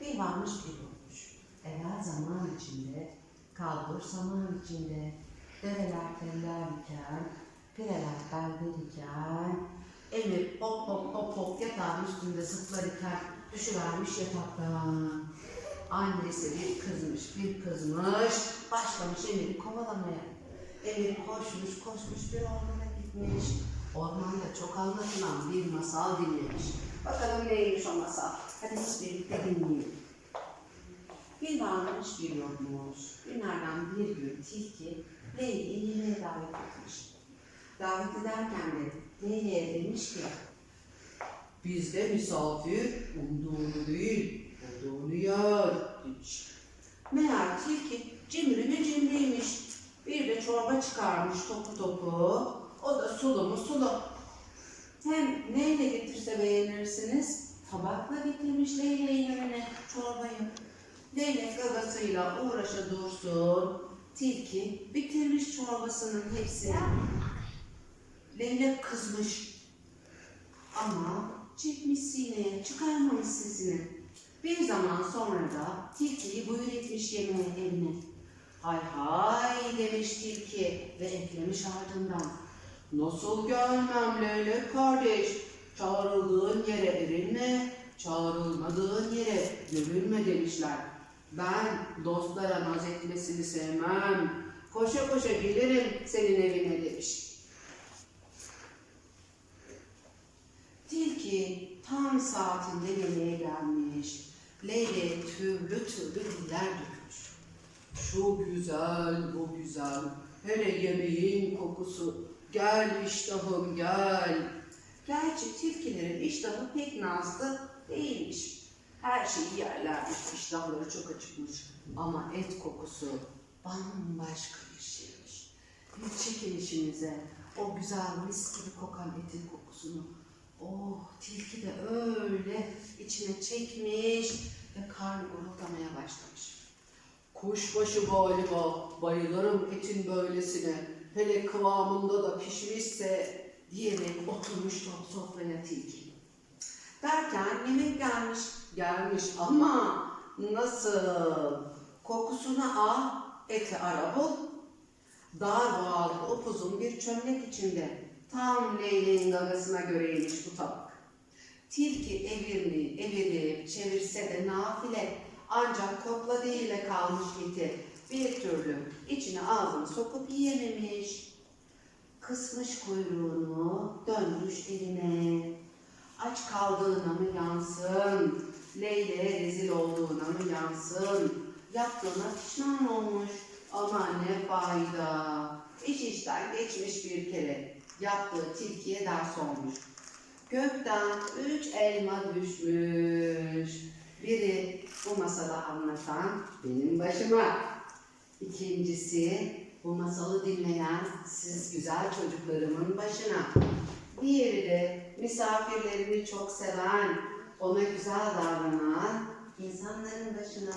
Bir varmış bir yokmuş. Evvel zaman içinde, kalbur zaman içinde, develer teller diken, pireler belde diken, Emir hop hop hop hop yatağın üstünde zıplarken düşüvermiş yataktan. Annesi bir kızmış, bir kızmış, başlamış Emir'i kovalamaya. Emir koşmuş, koşmuş bir ormana gitmiş. Ormanda çok anlatılan bir masal dinlemiş. Bakalım neymiş o masal? Hadi hep birlikte dinleyelim. Bir varmış bir yokmuş. Günlerden bir gün tilki Leyli'yi yemeğe davet etmiş. Davet ederken de Leyli'ye demiş ki Bizde misafir umduğunu değil, umduğunu yer demiş. Meğer tilki cimrine cimriymiş. Bir de çorba çıkarmış topu topu. O da sulu mu sulu. Hem neyle getirse beğenirsiniz? Tabakla getirmiş Leyleğin önüne çorbayı. Leylek gagasıyla uğraşa dursun. Tilki bitirmiş çorbasının hepsini. Leylek kızmış. Ama çekmiş sineye, çıkarmamış sesini. Bir zaman sonra da tilkiyi buyur etmiş yemeğe eline. Hay hay demiş ve eklemiş ardından. Nasıl gelmem Leylek kardeş? Çağrıldığın yere erinme, çağrılmadığın yere görülme demişler. Ben dostlara naz etmesini sevmem. Koşa koşa gelirim senin evine demiş. Tilki tam saatinde yemeğe gelmiş. Leyle türlü türlü diller dökmüş. Şu güzel, bu güzel. Hele yemeğin kokusu. Gel iştahım gel. Gerçi tilkilerin iştahı pek nazlı değilmiş. Her şeyi yerlermiş, iştahları çok acıkmış. Ama et kokusu bambaşka bir şeymiş. Bir çekin işinize o güzel mis gibi kokan etin kokusunu. Oh tilki de öyle içine çekmiş ve karnı guruldamaya başlamış. Kuşbaşı galiba, bayılırım etin böylesine. Hele kıvamında da pişmişse diyerek oturmuş top sofraya tilki. Derken yemek gelmiş, gelmiş ama nasıl? Kokusunu al, eti ara bul. Dar boğazlı upuzun bir çömlek içinde tam leyleğin gagasına göreymiş bu tabak. Tilki evirli, evirip çevirse de nafile ancak kokla ile kalmış eti bir türlü içine ağzını sokup yiyememiş. Kısmış kuyruğunu dönmüş eline. Aç kaldığına mı yansın, Leyle'ye rezil olduğuna mı yansın, yaptığına pişman olmuş ama ne fayda. İş işten geçmiş bir kere, yaptığı tilkiye ders olmuş. Gökten üç elma düşmüş. Biri bu masada anlatan benim başıma. İkincisi bu masalı dinleyen siz güzel çocuklarımın başına. Diğeri de misafirlerini çok seven, ona güzel davranan insanların başına.